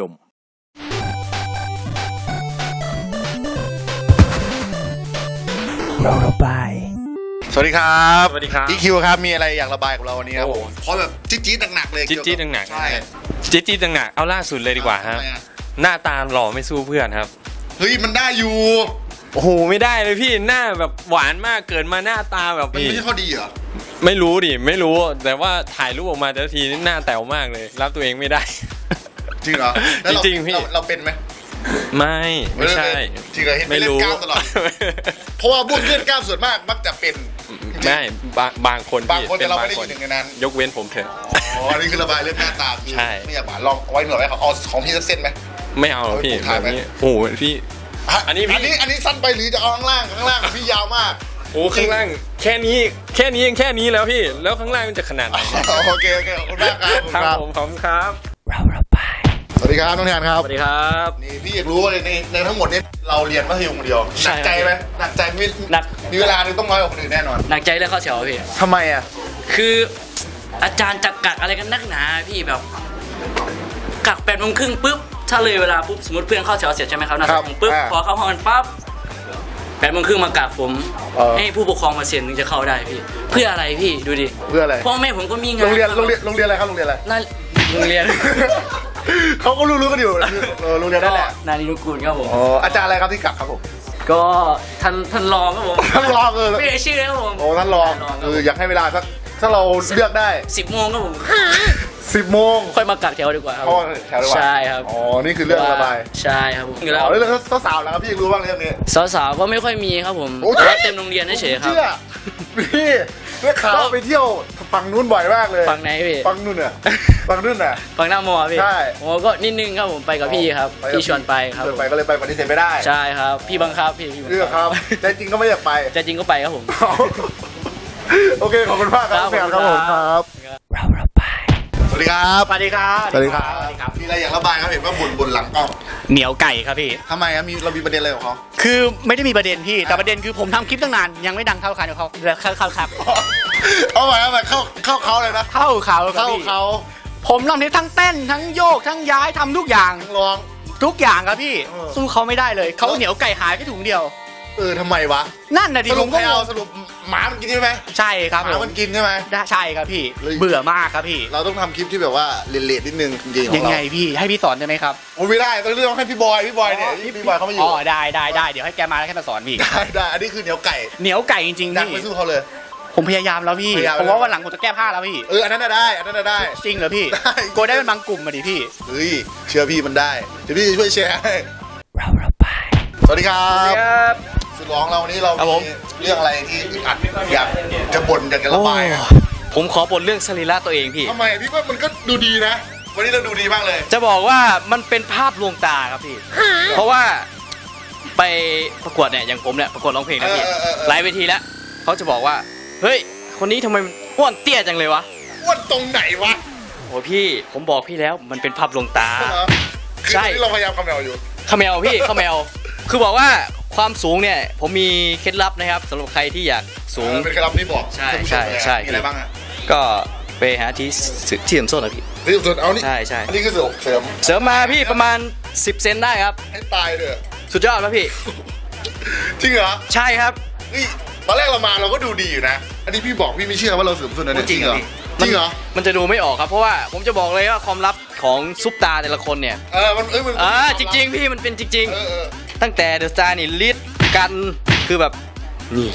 ดม เราระบาย สวัสดีครับสวัสดีครับพี่คิวครับ มีอะไรอยากระบายกับเราวันนี้ครับโอ้ ผมขอแบบจี๊ดๆหนักๆเลยจี๊ดจี๊ดหนักๆใช่จี๊ดจี๊ดหนักๆเอาล่าสุดเลยดีกว่าฮะทำไมอะหน้าตาหล่อไม่สู้เพื่อนครับ เฮ้ยมันได้อยู่ โอ้โหไม่ได้เลยพี่หน้าแบบหวานมากเกิดมาหน้าตาแบบมันพี่ไม่ใช่ข้อดีเหรอ ไม่รู้ดิไม่รู้ แต่ว่าถ่ายรูปออกมาแต่ละทีนี่หน้าแต๋วมากเลย รับตัวเองไม่ได้ จริงเหรอแล้วเาจริงๆพี่เราเราเป็นไหมไม่ ไม่ใช่ จริงเหรอเห็นไปไม่เล่นรู้ กล้ามตลอด เพราะว่าพวกเล่นกล้ามส่วนมากมักจะเป็น ไม่บางบางคนบางคนพี่แต่เราไม่ป็ได้อยู่หนึ่งในนั้น ยกเว้นผมเถอะ อ๋ออันนี้คือระบายเรื่องหน้าตาคือใช่ ไม่อยากหวานลองเอาไว้หน่อยไหมครับเอาของพี่สักเส้นไหม ไม่เอาหรอกพี่เอาไปถ่ายแบบไหม นี้โอ้โหพี่ อันนี้พี่ อันนี้อันนี้สั้นไปหรือจะเอาข้างล่างข้างล่างพี่ยาวมาก โอ้ข้างล่างแค่นี้แค่นี้ยังแค่นี้แล้วพี่ แล้วข้างล่างมันจะขนาดไหนโอเคโอเคขอบคุณมากครับขอบคุณครับครับผมขอบคุณครับเราระบาย สวัสดีครับน้องแทนครับ สวัสดีครับ นี่พี่อยากรู้ว่าในในทั้งหมดเนี่ยเราเรียนมัธยมคนเดียวหใช่นักใจไหมหนักใจมีหนัก มีเวลาหนึงต้องน้อยกว่าคนอื่นแน่นอนหนักใจเรื่องข้อแถวอะพี่ ทำไมอะ คืออาจารย์จะกักอะไรกันนักหนาพี่แบบ กักแปดโมงครึ่งปุ๊บ ถ้าเลยเวลาปุ๊บสมมติเพื่อนเข้าแถวเสร็จใช่ไหมครับนาคสรับองปุ๊บอ่าพอเข้าห้องกันปั๊บแปดโมงครึ่งมากักผม เออ ให้ผู้ปกครองมาเซ็นถึงจะเข้าได้พี่ เพื่ออะไรพี่ดูดิเพื่ออะไรพ่อแม่ผมก็มีงานโรงเรียนโรงเรียนโรงเรียนอะไรครับโรงเรียนอะไร น่าโรงเรียน เขาก็รู้ๆกันอยู่เออโรงเรียนนั่นแหละนานินุกูลครับผม อ๋ออาจารย์อะไรครับที่กลับครับผมก็ท่านท่านรองครับผมท่านรองเออไม่ได้ชื่อครับผมโอ้ท่านรองคืออยากให้เวลาสักถ้าเราเลือกได้สิบโมงครับผม10โมงค่อยมากักแถวดีกว่าครับเพราะว่าแถวดีกว่าใช่ครับอ๋อนี่คือเรื่องระบายใช่ครับผมอ๋อเรื่องสาวๆแล้วครับพี่อยากรู้บ้างเรื่องนี้สาวๆก็ไม่ค่อยมีครับผมโอ้ยแต่ว่าเต็มโรงเรียนเฉยๆครับเชื่อพี่ เมื่อข่าวไปเที่ยวฝั่งนู้นบ่อยมากเลยฝั่งไหนพี่ฝั่งนู้นน่ะฝั่งนู้นน่ะฝั่งหน้ามอพี่ใช่โอ้ก็นิดนึงครับผมไปกับพี่ครับไปกับพี่ชวนไปครับชวนไปก็เลยไปปฏิเสธไม่ได้ใช่ครับ พี่บังคับพี่พี่บังเรื่องครับใจจริงก็ไม่อยากไปใจจริงก็ไปครับผมโอเคขอบคุณมากครับครับพี่อันครับผมขอบคุณคครัรับ บเราระบายสวัสดีครับสวัสดีครับสวัสดีครับมีอะไรอยากระบายครับเห็นว่าบ่นบ่นหลังกล้องเหนียวไก่ครับพี่ทำไมครับมีเรามีประเด็นอะไรของเขาคือไม่ได้มีประเด็นพี่แต่ประเด็นคือผมทำคลิปตั้งนานยังไม่ดังเท่าใครเขาเข้าเข้าครับเอาใหม่เอาใหม่เข้าเข้าเขาเลยนะเข้าเขาครับเข้าพี่เขาผมทำนี้ทั้งเต้นทั้งโยกทั้งย้ายทำทุกอย่างลองทุกอย่างครับพี่เออสู้เขาไม่ได้เลยเขาเหนียวไก่หายแค่ถุงเดียว เออทำไมวะนั่นน่ะดิสผรุปมก็ใครงเอางสรุปหมามันกินใช่ไหมใช่ครับหผมามมันกินใช่ไหม ได้ใช่ครับพี่ เลย เบื่อมากครับพี่ เราต้องทำคลิปที่แบบว่าเลดๆนิดนึงจริงๆขอยังเราไงพี่ให้พี่สอนได้ไหมครับโอ้ไม่ได้ต้องเรื่องให้พี่บอยพี่บอยเนี่ยพี่บอยเขามาอยู่อ๋อได้ได้ได้เดี๋ยวให้แกมาแล้วแค่มาสอนพี่ ได้ได้อันนี้คือเหนียวไก่เหนียวไก่จริงๆดังพี่ไม่สู้เขาเลย ผมพยายามแล้วพี่พยายาม ผมว่าวันหลังผมจะแก้ผ้าแล้วพี่ เอออันนั้นน่ะได้อันนั้นน่ะได้ จริงเหรอพี่ได้ โกลัวได้เป็นบางกลุ่มมาดิพี่ เฮ้ยเชื่อพี่มันได้เดี๋ยวพี่จะช่วยแชร์ให้เราระบายสวัสดีครับสุด ร้องเราวันนี้เราครับผม เรื่องอะไรที่อึดอัดอยากจะบ่นอยากจะระบายอะผมขอบ่นเรื่องสรีระตัวเองพี่ ทำไมพี่ว่ามันก็ดูดีนะ วันนี้เราดูดีมากเลย จะบอกว่ามันเป็นภาพลวงตาครับพี่ เพราะว่าไปประกวดเนี่ยอย่างผมเนี่ยประกวดร้องเพลงนะพี่เออเออเออ หลายเวทีแล้วเขาจะบอกว่า เฮ้ย คนนี้ทำไมมันอ้วนเตี้ยจังเลยวะอ้วนตรงไหนวะโอ้พี่ผมบอกพี่แล้วมันเป็นภาพลวงตาเหรอคือใช่ที่เราพยายามคำแนวอยู่ขมแมวพี่ขมแมวคือบอกว่า ความสูงเนี่ยผมมีเคล็ดลับนะครับสำหรับใครที่อยากสูง เออเป็นเคล็ดลับที่บอกใช่ท่านผู้มใช่เลยอะใช่ มีอะไรบ้างอะก็ไปหาที่สื่อที่เสริมส้นนะพี่ที่สุดเอานี่ใช่ใช่ อันนี้คือเสริมเสริมเสริมมาพี่ประมาณ 10 เซนได้ครับ ให้ตายเลยสุดยอดแล้วพี่ จริงเหรอใช่ครับนี่ตอนแรกเรามาเราก็ดูดีอยู่นะ อันนี้พี่บอกพี่ไม่เชื่อว่าเราเสริมส่วนนั้นเนี่ยจริงเหรอจริงเหรอ มันจะดูไม่ออกครับเพราะว่าผมจะบอกเลยว่าความลับของซุปตาแต่ละคนเนี่ยเออ มันเอ้ยมันอ่าจริง ๆ พี่มันเป็นจริง เออเออๆ ตั้งแต่เดอะสตาร์นี่ลิดกันคือแบบนี่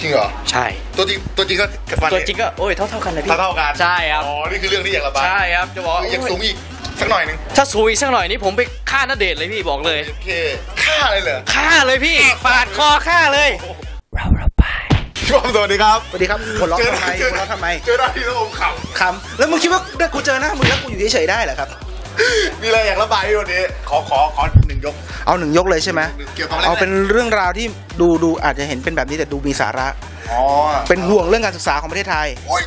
จริงเหรอใช่ ตัวจริงตัวจริงก็ฟันตัวจริงก็โอ้ยเท่าเท่าๆกันเลยพี่เท่าๆกันใช่ครับอ๋อนี่คือเรื่องที่อยากระบายใช่ครับจะบอกว่าอยากสูงอีกสักหน่อยหนึงถ้าสูงอีกสักหน่อยนี่ผมไปฆ่าณเดชน์เลยพี่บอกเลยโอเคฆ่าเลยเหรอฆ่าเลยพี่ปาดคอฆ่าเลยเราระบายพี่บอมสวัสดีครับสวัสดีครับหัวเราะทำไมเจอหัวเราะทำไมเจอหน้าที่แล้วผมขคำแล้วมึงคิดว่าถ้ากูเจอหน้ามึงแล้วกูอยู่เฉยๆได้เหรอครับำมีอะไรอยากระบายพี่วันนี้ขอขอขอหนึ่ง ยกเอาหนึ่งยกเลยใช่ไหมเกี่ยวกับอะไรเอาเป็นเรื่องราวที่ดูดูอาจจะเห็นเป็นแบบนี้แต่ดูมีสาระ อ๋อเป็นห่วงเรื่องการศึกษาของประเทศไทย โอ้ย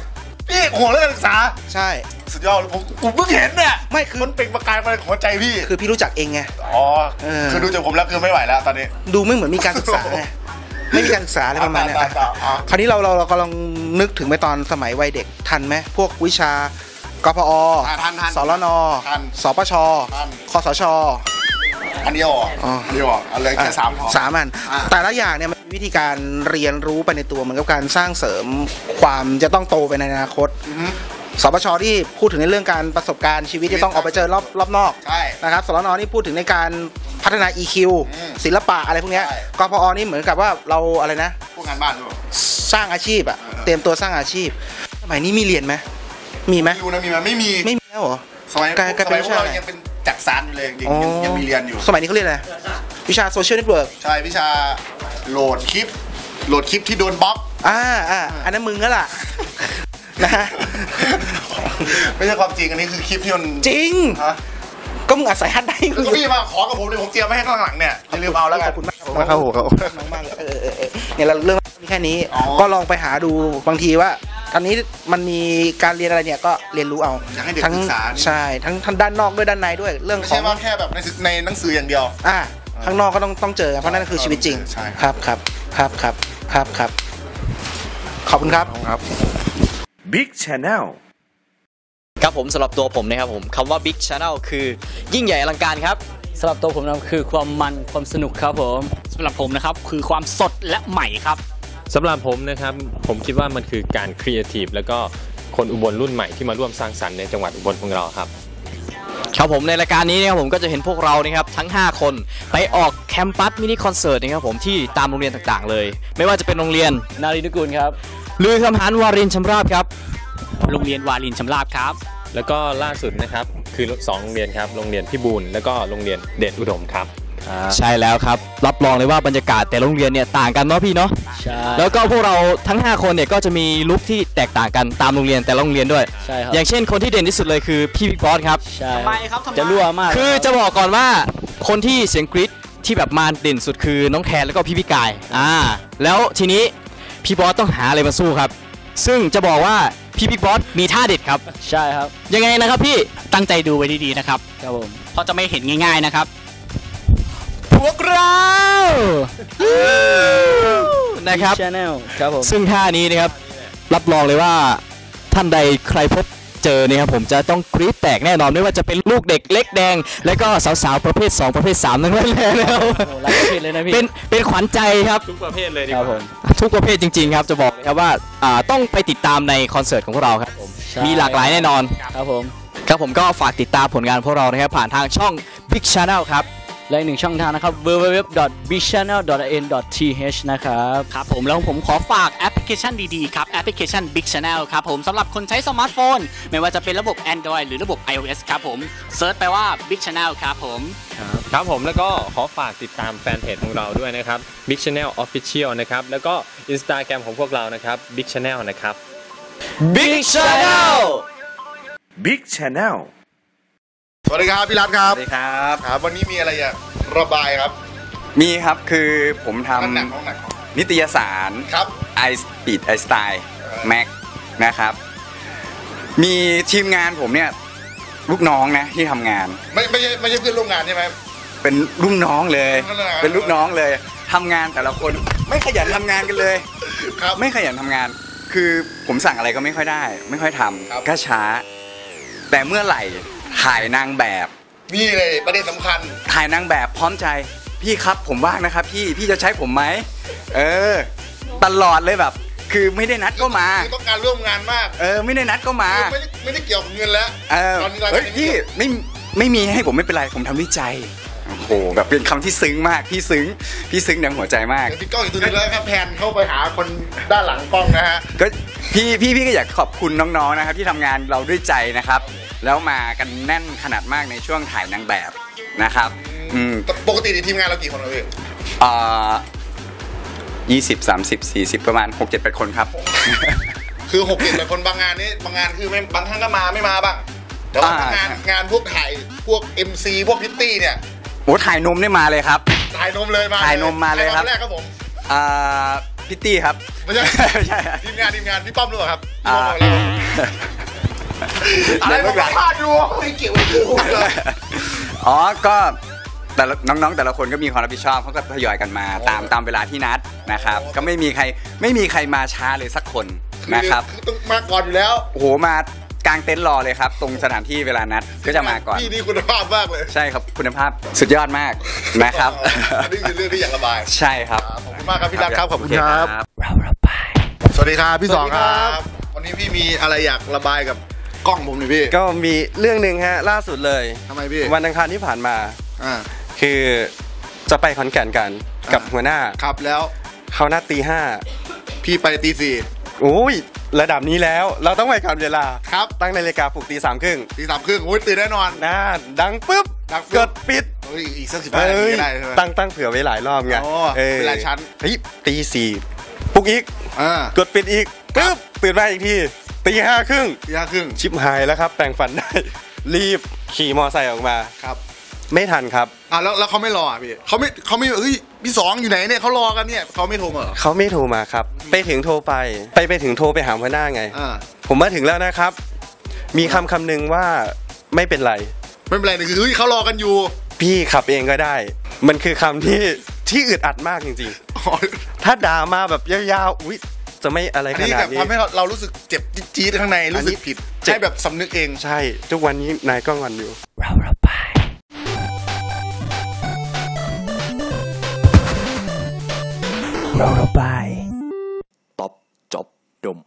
พี่ห่วงเรื่องการศึกษา ใช่ สุดยอดเลยผมผมเพิ่งเห็นเนี่ยไม่คือ มันเป็นประกายมาของหัวใจพี่ คือพี่รู้จักเองไง อ๋อ เออ คือดูจากผมแล้วคือไม่ไหวแล้วตอนนี้ ดูไม่เหมือนมีการศึกษาไงไม่มีการศึกษาอะไรประมาณเนี้ยต่อต่อต่อคราวนี้เราเราเรากำลังนึกถึงไปตอนสมัยวัยเด็กทันไหมพวกวิชากกพออ่าทันทันสรนทันสปชทัน คสช อันเดียวเหรออ๋ออั นเดียวเหรอเอาเลยแค่สามพอ สามอันอ่าแต่ละอย่างเนี่ยมันมีวิธีการเรียนรู้ไปในตัวเหมือนกับการสร้างเสริมความจะต้องโตไปในอนาคต อือฮึ สปชที่พูดถึงในเรื่องการประสบการณ์ชีวิตที่ต้องออกไปเจอรอบรอบนอกใช่นะครับสรนนี่พูดถึงในการพัฒนา EQ อืมศิลปะอะไรพวกเนี้ยใช่ กพอนี่เหมือนกับว่าเราอะไรนะ พวกงานบ้านด้วย สร้างอาชีพอะเออ เตรียมตัวสร้างอาชีพ สมัยนี้มีเรียนไหมมีไหมไม่รู้นะมีไหมไม่มี ไม่มีแล้วเหรอ สมัยกลายกลายสเป็มันยพวกเราวิชาอะไร ยังเป็น จักสารอยู่เลยยังยังยังมีเรียนอยู่ สมัยนี้เขาเรียกอะไร วิชาโซเชียลเน็ตเวิร์กใช่วิชาโหลดคลิป โหลดคลิปที่โดนบล็อกอ่าอ่าอันนั้นมึงก็ล่ะ นะฮะไม่ใช่ความจริงอันนี้คือคลิปที่มันจริง ฮะก็มึงอาศัยฮัดได้แล้วก็พี่มาขอกับผมเลยผมเตรียมไว้ให้ข้างหลังเนี่ยอย่าลืมเอาแล้วกัน ขอบคุณมากครับผมครับน้องมากเลยเออเออเออเนี่ยเราเรื่องมีแค่นี้ อ๋อ ก็ลองไปหาดูบางทีว่า ตอนนี้มันมีการเรียนอะไรเนี่ยก็เรียนรู้เอาอยากให้เด็กทั้งศึกษานี่ ใช่ทั้งทั้งด้านนอกด้วยด้านในด้วยเรื่องไม่ขอใช่งว่าแค่แบบในในหนังสืออย่างเดียว อ่าข้างนอกก็ต้องต้องเจอกันเพราะนั่นคือชีวิตจริงใช่ ครับครับครับครับครับครับขอบคุณครับ ครับ Big Channel ครับผมสำหรับตัวผมนะครับผมคำว่า Big Channel คือยิ่งใหญ่อลังการครับ สำหรับตัวผมนะคือความมันความสนุกครับผม สำหรับผมนะครับ คือความสดและใหม่ครับ สำหรับผมนะครับผมคิดว่ามันคือการครีเอทีฟแล้วก็คนอุบลรุ่นใหม่ที่มาร่วมสร้างสรรค์ในจังหวัดอุบลของเราครับครับผมในรายการนี้นะครับผมก็จะเห็นพวกเรานะครับทั้ง 5 คนไปออกแคมปัสมินิคอนเสิร์ตนะครับผมที่ตามโรงเรียนต่างๆ เลย ไม่ว่าจะเป็นโรงเรียนนารีนุกูลครับลือคำหานวารินชำราบครับ โรงเรียนวาลินชำราบครับ แล้วก็ล่าสุดนะครับคือสองโรงเรียนครับโรงเรียนพิบูลแล้วก็โรงเรียนเดชอุดมครับ ใช่แล้วครับ รับรองเลยว่าบรรยากาศแต่ละโรงเรียนเนี่ยต่างกันเนาะพี่เนาะใช่แล้วก็พวกเราทั้ง 5 คนเนี่ยก็จะมีลุคที่แตกต่างกันตามโรงเรียนแต่ละโรงเรียนด้วย ใช่ครับอย่างเช่นคนที่เด่นที่สุดเลยคือพี่บิ๊กบอสครับ ใช่ทำไมครับทำไมจะรั่วมากคือจะบอกก่อนว่าคนที่เสียงกรี๊ดที่แบบมาเด่นสุดคือน้องแทนแล้วก็พี่พี่กายอ่าแล้วทีนี้พี่บอสต้องหาอะไรมาสู้ครับ ซึ่งจะบอกว่าพี่บิ๊กบอสมีท่าเด็ดครับ ใช่ครับ ยังไงนะครับพี่ตั้งใจดูไว้ดีๆนะครับครับผมเพราะจะไม่เห็นง่ายๆนะครับ พวกเรานะครับชแนลครับผมซึ่งท่านี้นะครับ รับรองเลยว่าท่านใดใครพบเจอเนี่ยครับผมจะต้องกรี๊ดแตกแน่นอนไม่ว่าจะเป็นลูกเด็กเล็กแดง และก็สาวๆประเภท 2 ประเภท3ทั้งนั้นเลยนะครับโอ้รักก็ผิดเลยนะพี่เป็นเป็นขวัญใจครับ ทุกประเภทเลยดีคกรับผว่า ม ทุกประเภทจริงๆครับจะบอกเลยครับว่าอ่าต้องไปติดตามในคอนเสิร์ตของพวกเราครับผมใช่ มีหลากหลายแน่นอน ครับผม ครับผมก็ฝากติดตามผลงานพวกเรานะครับผ่านทางช่อง Big Channel ครับ และอีกหนึ่งช่องทางนะครับ www.bchannel.in.th นะครับครับผมแล้วผมขอฝากแอปพลิเคชันดีๆ ครับแอปพลิเคชัน Big Channel ครับผมสำหรับคนใช้สมาร์ทโฟน ไม่ว่าจะเป็นระบบ Android หรือระบบ iOS ครับผมเซิร์ชไปว่า Big Channel ครับผมครับผมแล้วก็ขอฝากติดตามแฟนเพจของเราด้วยนะครับ Big Channel Official นะครับแล้วก็ Instagram ของพวกเรานะครับ Big Channel นะครับ Big Channel Big Channel สวัสดีครับพี่รัฐครับสวัสดีครับครับวันนี้มีอะไรอยากระบายครับมีครับคือผมทน้ำหนักน้ำหนักำนิตยสารครับ ไอสปีดไอสไตล์แม็กนะครับ มีทีมงานผมเนี่ยลูกน้องนะที่ทำงาน ไม่ไม่ใช่ไม่ใช่เพื่อนร่วมงานใช่ไหม เป็นรุ่นน้องเลย เป็นรุ่นน้องเป็นลูกน้องเลยทำงานแต่ละคนไม่ขยันทำงานกันเลยครับไม่ขยันทำงาน คือผมสั่งอะไรก็ไม่ค่อยได้ ไม่ค่อยทำครับก็ช้า แต่เมื่อไหร่ ถ่ายนางแบบ นี่เลยประเด็นสำคัญ ถ่ายนางแบบพร้อมใจ พี่ครับผมว่างนะครับ พี่พี่จะใช้ผมไหมเออ ตลอดเลยแบบ คือไม่ได้นัดก็มา คือต้องการร่วมงานมากเออ ไม่ได้นัดก็มา คือไม่ได้ไม่ได้เกี่ยวกับเงินแล้วเออตอนนี้รายเฮ้กายรพี่ไม่ไม่มีให้ผมไม่เป็นไรผมทำด้วยใจโอ้โหแบบเป็นคำที่ซึ้งมากพี่ซึ้งพี่ซึ้งดังหัวใจมาก เดี๋ยวพี่ก้องอยู่ตรงนี้แล้วครับแพนเข้าไปหาคนด้านหลังกล้องนะฮะ ก็พี่พี่พี่ก็อยากขอบคุณน้องๆนะครับที่ทำงานเราด้วยใจนะครับ แล้วมากันแน่นขนาดมากในช่วงถ่ายนางแบบนะครับอืมปกติในทีมงานเรากี่คนเราเองอ่ายี่สิบสามสิบสี่สิบประมาณหกเจ็ดแปดคนครับ คือหกเจ็ดคนบางงานนี่บางงานคือไม่บางท่านก็มาไม่มาบ้างแต่ว่าอ่าถ้างานงานพวกถ่ายพวก MC พวกพิตตี้เนี่ยโอ้ถ่ายนมได้มาเลยครับ ถ่ายนมเลยมาถ่ายนมมาเลยครับใวันแรกครับผมอ่าพิตตี้ครับ ไม่ใช่ ไม่ใช่ทีมงานทีมงานพี่ป้อมหรือเปล่าครับพี่อ่าป้อมอะไรครับ อะไรเดี๋ยวมาไม่เป็นไรพลาดดูไม่เกี่ยวกับกูเลยอ๋อก็แต่ละน้องๆ แต่ละคนก็มีความรับผิดชอบเขาก็ทยอยกันมาตามตามเวลาที่นัดนะครับ ก็ไม่มีใครไม่มีใครมาช้าเลยสักคนนะครับอต้องมาก่อนอยู่แล้วโอ้โหมากางเต็นท์รอเลยครับ ตรงสถานที่เวลานัดก็จะมาก่อนพี่นี่คุณภาพมากเลย ใช่ครับคุณภาพสุดยอดมากนะครับอันนี้คือเรื่องที่อยากระบาย ใช่ครับขอบคุณมากครับพี่รักครับขอบคุณครับเราระบายสวัสดีครับพี่สองสวัสดีคครัรับบวันนี้พี่มีอะไรอยากระบายกับ กล้องผมหน่อยพี่ก็มีเรื่องหนึ่งฮะล่าสุดเลยทำไมพี่วันอังคารที่ผ่านมาอ่าคือจะไปขอนแก่นกันกับอ่าหัวหน้าครับแล้วเขานัดตีห้าพี่ไปตีสี่โอ้ยระดับนี้แล้วเราต้องไปก่อนเวลาครับตั้งนาฬิกาปลุกตีสามครึ่งตีสามครึ่งโอ้ยตื่นแน่นอนนะดังปุ๊บดังปุ๊กบดปิดเฮ้ยอีกสักสิบห้านาทีเอ้ยก็ได้ใช่ไหมตั้งตั้งเผื่อไว้หลายรอบไงอ๋อออเป็นรายชั้นเฮ้ยตีสี่ปลุกอีกอ่ากดปิดอีกปุ๊บตื่นมาอีกที ตีห้าครึ่งตีห้าครึ่งชิบหายแล้วครับ แปลงฟันได้ รีบขี่มอไซค์ออกมาครับ ไม่ทันครับอ่าแล้วแล้วเขาไม่รออะพี่เขาไม่เขาไม่เฮ้ยพี่สองอยู่ไหนเนี่ยเขารอกันเนี่ยเขาไม่โทรมาเหรอเขาไม่โทรมาครับ ไปถึงโทรไป ไปไปถึงโทรไปหาหัวหน้าไง อ่าผมมาถึงแล้วนะครับ มีคำคำหนึ่งว่าไม่เป็นไร ไม่เป็นไรนี่คือเฮ้ยเขารอกันอยู่พี่ขับเองก็ได้ มันคือคำที่ที่อึดอัดมากจริง อ๋อๆ ถ้าด่ามาแบบยาวๆอุ๊ย จะไม่อะไรอันขนี้นาแบดบนี้ ทำให้เราเรารู้สึกเจ็บจี๊ดๆข้างในรู้สึกผิดเจ็บใช่แบบสำนึกเอง ใช่ ทุกวันนี้นายก็งอนอยู่ เราระบายเราระบายตบจบดม